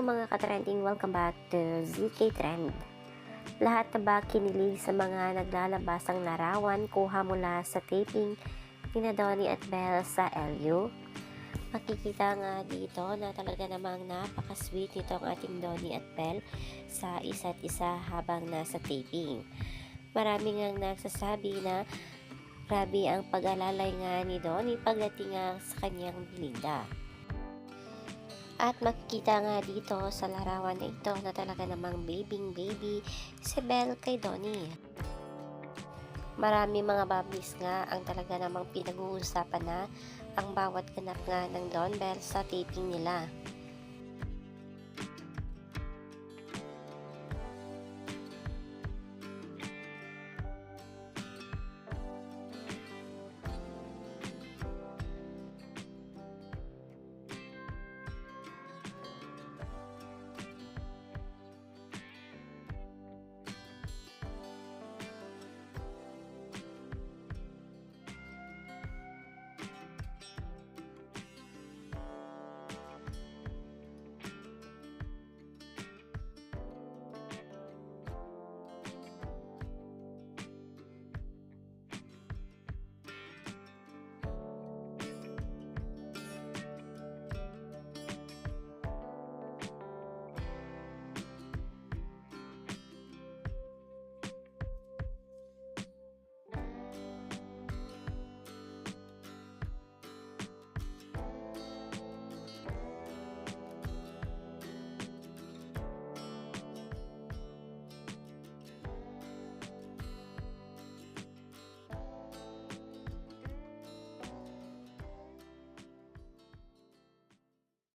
mga katrending, welcome back to ZK Trend. Lahat na ba kinilig sa mga naglalabasang larawan kuha mula sa taping ni Donnie at Belle sa LU? Makikita nga dito na talaga namang napaka-sweet nitong ating Donnie at Belle sa isa't isa habang nasa taping. Marami nga nagsasabi na grabe ang pag-alalay nga ni Donnie pagdating sa kanyang Belinda. At makikita nga dito sa larawan na ito na talaga namang babing baby si Belle kay Donnie. Marami mga bablis nga ang talaga namang pinag-uusapan na ang bawat ganap nga ng Don Bell sa taping nila.